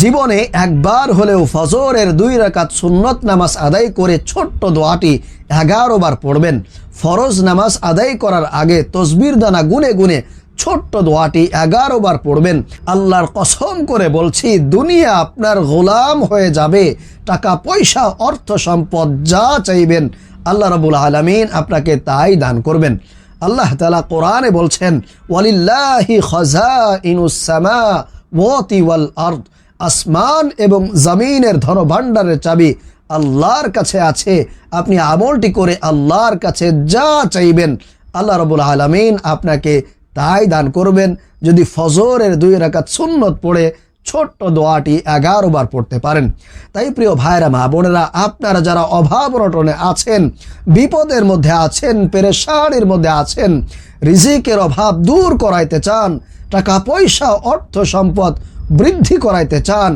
জীবনে একবার হলেও ফজরের দুই রাকাত সুন্নত নামাজ আদায় করে ছোট্ট দোয়াটি এগারো বার পড়বেন। ফরজ নামাজ আদায় করার আগে তসবির দানা গুনে গুনে ছোট্ট দোয়াটি এগারো বার পড়বেন। আল্লাহর কসম করে বলছি, দুনিয়া আপনার গোলাম হয়ে যাবে। টাকা, পয়সা, অর্থ সম্পদ যা চাইবেন, আল্লাহ রবুল আলমিন আপনাকে তাই দান করবেন। আল্লাহ তালা কোরআনে বলছেন, ওয়ালিল্লাহি খজা ইনুসামা ওয়াল আর্দ। আসমান এবং জমিনের ধনভাণ্ডারের চাবি আল্লাহর কাছে আছে। আপনি আমলটি করে আল্লাহর কাছে যা চাইবেন, আল্লাহ রবুল আলমিন আপনাকে তাই দান করবেন। যদি ফজরের দুই রাকাত সুন্নত পড়ে, ছোট্ট দোয়াটি এগারো বার পড়তে পারেন। তাই প্রিয় ভাইরা মা বোনেরা, আপনারা যারা অভাব রটনে আছেন, বিপদের মধ্যে আছেন, পেরেশানির মধ্যে আছেন, রিজিকের অভাব দূর করাইতে চান, টাকা পয়সা, অর্থ সম্পদ বৃদ্ধি করাইতে চান,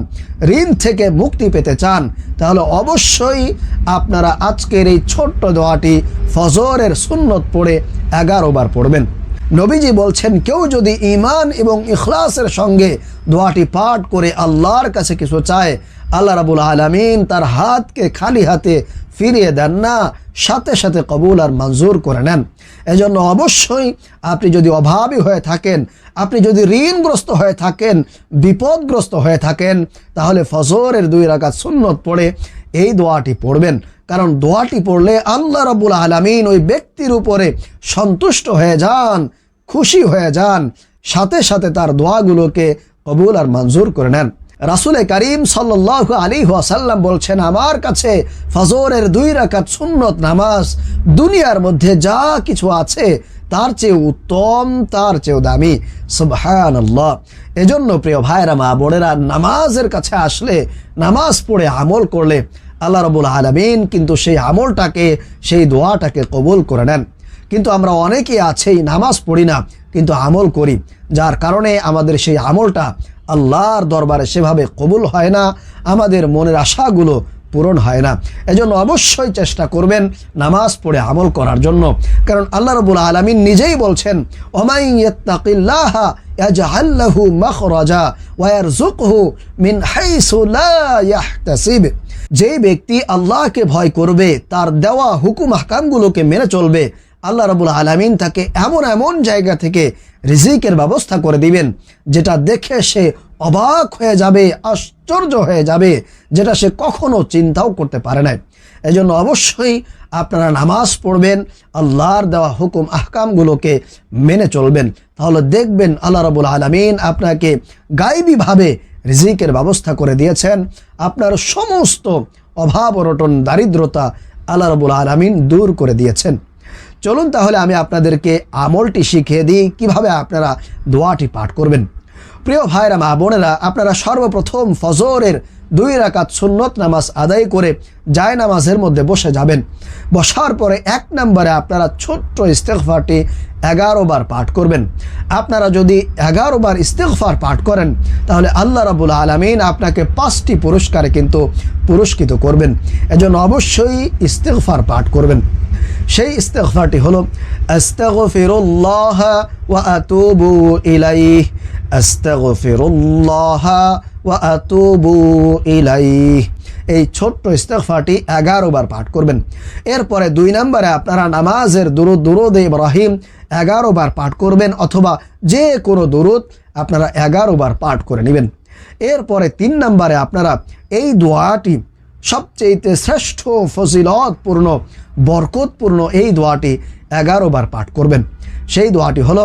ঋণ থেকে মুক্তি পেতে চান, তাহলে অবশ্যই আপনারা আজকের এই ছোট্ট দোয়াটি ফজরের সুন্নত পড়ে এগারো বার পড়বেন। নবীজি বলছেন, কেউ যদি ইমান এবং ইখলাসের সঙ্গে দোয়াটি পাঠ করে আল্লাহর কাছে কিছু চায় আল্লাহ রাবুল আলমিন তার হাতকে খালি হাতে ফিরিয়ে দেন না, সাথে সাথে কবুল আর মঞ্জুর করে নেন। এজন্য অবশ্যই আপনি যদি অভাবী হয়ে থাকেন, আপনি যদি ঋণগ্রস্ত হয়ে থাকেন, বিপদগ্রস্ত হয়ে থাকেন, তাহলে ফজরের দুই রাকাত সুন্নত পড়ে এই দোয়াটি পড়বেন। কারণ দোয়াটি পড়লে আল্লাহ রবুল আলমিন ওই ব্যক্তির উপরে সন্তুষ্ট হয়ে যান, খুশি হয়ে যান, সাথে সাথে তার দোয়াগুলোকে কবুল আর মঞ্জুর করে নেন। রাসুলে করিম সাল্লাহ আলী ওয়াসাল্লাম বলছেন, আমার কাছে ফজরের দুই রাকাত সুন্নত নামাজ দুনিয়ার মধ্যে যা কিছু আছে, তার চেয়ে উত্তম, তার চেয়েও দামি। সুবহান এজন্য প্রিয় ভাইরা মা বোনেরা, নামাজের কাছে আসলে নামাজ পড়ে আমল করলে আল্লাহ রবুল আলমিন কিন্তু সেই আমলটাকে, সেই দোয়াটাকে কবুল করে নেন। কিন্তু আমরা অনেকে আছেই নামাজ পড়ি না, কিন্তু আমল করি, যার কারণে আমাদের সেই আমলটা আল্লাহর দরবারে সেভাবে কবুল হয় না, আমাদের মনের আশাগুলো পূরণ হয় না। এজন্য অবশ্যই চেষ্টা করবেন নামাজ পড়ে আমল করার জন্য। কারণ আল্লাহ রবুল আলমিন নিজেই বলছেন যেই ব্যক্তি আল্লাহকে ভয় করবে, তার দেওয়া হুকুম হাকামগুলোকে মেনে চলবে আল্লাহ রবুল আলমিন তাকে এমন এমন জায়গা থেকে রিজিকের ব্যবস্থা করে দিবেন, যেটা দেখে সে অবাক হয়ে যাবে, আশ্চর্য হয়ে যাবে, যেটা সে কখনো চিন্তাও করতে পারে না এজন্য অবশ্যই আপনারা নামাজ পড়বেন, আল্লাহর দেওয়া হুকুম, আহকামগুলোকে মেনে চলবেন। তাহলে দেখবেন আল্লাহ রবুল আলমিন আপনাকে গাইবীভাবে রিজিকের ব্যবস্থা করে দিয়েছেন। আপনার সমস্ত অভাব অরটন দারিদ্রতা আল্লাহ রবুল আলমিন দূর করে দিয়েছেন। চলুন তাহলে আমি আপনাদেরকে আমলটি শিখিয়ে দিই, কীভাবে আপনারা দোয়াটি পাঠ করবেন। প্রিয় ভাইরা মা বোনেরা, আপনারা সর্বপ্রথম ফজরের দুই রাকাত সুন্নত নামাজ আদায় করে জায় নামাজের মধ্যে বসে যাবেন। বসার পরে এক নম্বরে আপনারা ছোট্ট ইস্তেকফারটি এগারো বার পাঠ করবেন। আপনারা যদি এগারো বার ইস্তেকফার পাঠ করেন, তাহলে আল্লাহ রাবুল আলমিন আপনাকে পাঁচটি পুরস্কারে কিন্তু পুরস্কৃত করবেন। এজন্য অবশ্যই ইস্তেকফার পাঠ করবেন। সেই ইস্তেগফারটি হলো, আস্তাগফিরুল্লাহ ওয়া আতুবু ইলাইহ আস্তাগফিরুল্লাহ আতুবু এই ছোট্ট ইস্তেগফারটি এগারো বার পাঠ করবেন। এরপরে দুই নম্বরে আপনারা নামাজের দুরুদ দুরুদ ইব্রাহিম এগারো বার পাঠ করবেন অথবা যে কোনো দুরুদ আপনারা এগারো বার পাঠ করে নেবেন। এরপরে তিন নম্বরে আপনারা এই দোয়াটি সবচেয়েতে শ্রেষ্ঠ ফজিলতপূর্ণ, বরকতপূর্ণ এই দোয়াটি এগারো বার পাঠ করবেন। সেই দোয়াটি হলো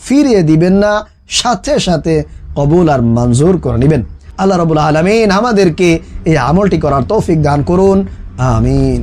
ফিরিয়ে দিবেন না, সাথে সাথে কবুল আর মঞ্জুর করে নেবেন। আল্লাহ রবুল আলমিন আমাদেরকে এই আমলটি করার তৌফিক দান করুন। আমিন।